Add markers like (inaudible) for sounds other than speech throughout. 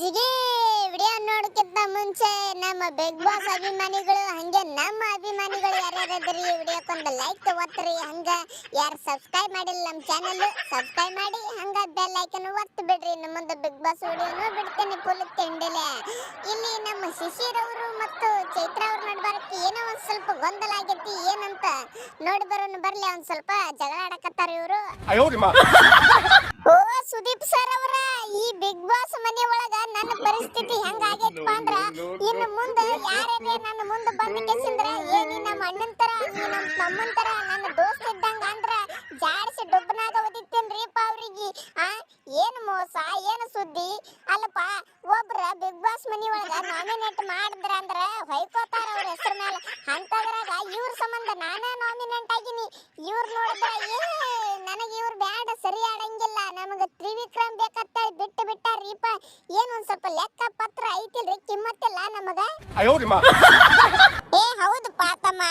ಜಿಗಿ ವಿಡಿಯೋ ನೋಡಕ್ಕಿಂತ ಮುಂಚೆ ನಮ್ಮ ಬಿಗ್ ಬಾಸ್ ಅಭಿಮಾನಿಗಳು ಹಂಗೆ ನಮ್ಮ ಅಭಿಮಾನಿಗಳು ಯಾರ್ಯಾರದ್ರಿ ವಿಡಿಯೋಕ್ಕೊಂದು ಲೈಕ್ ಒತ್ತರಿ. ಹಂಗ ಯಾರು ಸಬ್ಸ್ಕ್ರೈಬ್ ಮಾಡಿಲ್ಲ ನಮ್ಮ ಚಾನಲ್ ಸಬ್ಸ್ಕ್ರೈಬ್ ಮಾಡಿ ಹಂಗ ಬೆಲ್ ಐಕನ್ ಒತ್ತು ಬಿಡ್ರಿ. ನಮ್ಮದು ಬಿಗ್ ಬಾಸ್ ವಿಡಿಯೋನು ಬಿಡ್ತೇನೆ ಫುಲ್ ತಿಂಡಿಲೆ. ಇಲ್ಲಿ ನಮ್ಮ ಶಿಶಿರ್ ಅವರು ಮತ್ತು ಚೈತ್ರ ಅವ್ರ ನಡ್ಬಾರಕ್ಕೆ ಏನೋ ಒಂದು ಸ್ವಲ್ಪ ಗೊಂದಲ ಆಗೈತಿ ಏನಂತ ನೋಡಿ ಬರೋನು ಬರ್ಲಿ ಒಂದು ಸ್ವಲ್ಪ ಜಗಳ ಆಡಕತ್ತಾರ ಇವರು. (laughs) ನನ್ನ ಪರಿಸ್ಥಿತಿ ಹೆಂಗ ಆಗೈತಪ್ಪ ಅಂದ್ರ ಇನ್ನು ಮುಂದ ಯಾರೇ ನನ್ನ ಮುಂದ ಬಂದ ಕೆಸಿಂದ್ರ, ಏ ನೀ ನಮ್ಮ ಅಣ್ಣನ್ ತರ ನೀ ನಮ್ಮ ತಮ್ಮನ ತರ, ನನ್ನ ದೋಸ್ತ ಇದ್ದಂಗ ಅಂದ್ರ ಜಾಡ್ಸಿ ಡೊಬ್ಬನಾಗ ಒದಿತೇನ್ರಿಪ್ಪ ಅವ್ರಿಗೆ, ಆ? ಏನು ಮೋಸ, ಏನು ಸುದ್ದಿ? ಅಲ್ಲಪ್ಪ, ಒಬ್ರ ಬಿಗ್ ಬಾಸ್ ಮನಿ ಒಳಗ ನಾಮಿನೇಟ್ ಮಾಡಿದ್ರ ಅಂದ್ರ ಹೊಯ್ಕೋತಾರ ಅವ್ರ ಹೆಸರ ಮೇಲೆ ಅಂತದ್ರಾಗ ಇವ್ರ ಸಂಬಂಧ ನಾನೇ ನಾಮಿನೇಟ್ ಆಗಿನಿ. ಇವ್ರ ನೋಡಿದ್ರ ಏ ಏನ್ ಒಂದ್ ಸ್ವಲ್ಪ ಲೆಕ್ಕ ಪತ್ರ ಐತಿಲ್ರಿ ಕಿಮ್ಮತ್ತಿಲ್ಲ ನಮಗ? ಏ ಹೌದು ತಮ್ಮ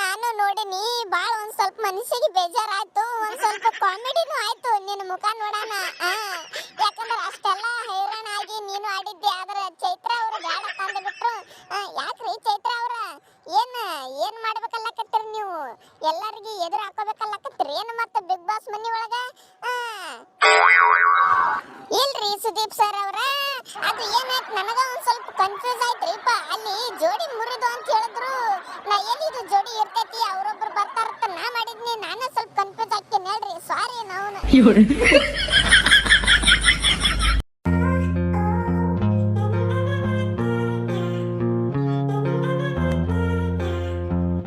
ನಾನು ನೋಡಿನಿ ಬಾಳ ಒಂದ್ ಸ್ವಲ್ಪ ಮನಸ್ಸಿಗೆ ಬೇಜಾರಾಯ್ತು ಒಂದ್ ಸ್ವಲ್ಪ ಕಾಮಿಡಿನೂ ಆಯ್ತು ನಿನ್ನ ಮುಖ ನೋಡೋಣ ಯಾಕಂದ್ರೆ ಅಷ್ಟೆಲ್ಲ ಹೈರಾಣ ಆಗಿ ನೀನು ಆಡಿದ್ದೆ ಆದ್ರೆ ಚೈತ್ರ ಅವ್ರು ಬೇಡ ತಂದು ಬಿಟ್ರು ಯಾಕ್ರಿ ಚೈತ್ರ ಅವ್ರ? ಏನ್ ಏನ್ ಮಾಡ್ಬೇಕಲ್ಲಕತ್ತೀರಿ ನೀವು? ಎಲ್ಲರಿಗೆ ಎದುರು ಹಾಕೋಬೇಕಲ್ಲಕತ್ತೀರಿ? ಏನು ಮತ್ತೆ ಬಿಗ್ ಬಾಸ್ ಮನಿ ಒಳಗ ಇಲ್ರಿ ಸುದೀಪ್ ಸರ್ ಅವ್ರ ನನಗ ಒಂದ್ ಸ್ವಲ್ಪ ಕನ್ಫ್ಯೂಸ್ ಆಯ್ತ್ರಿಪ್ಪ. ಅಲ್ಲಿ ಜೋಡಿ ಮುರಿದು ಅಂತ ಹೇಳಿದ್ರು, ನಾ ಎಲ್ಲಿದು ಜೋಡಿ ಇರ್ತೈತಿ? ಅವ್ರೊಬ್ರು ಬರ್ತಾರಂತ ನಾ ಮಾಡಿದ್ನಿ. ನಾನು ಸ್ವಲ್ಪ ಕನ್ಫ್ಯೂಸ್ ಆಗ್ತೀನಿ ಹೇಳ್ರಿ. ಸಾರಿ ನಾವು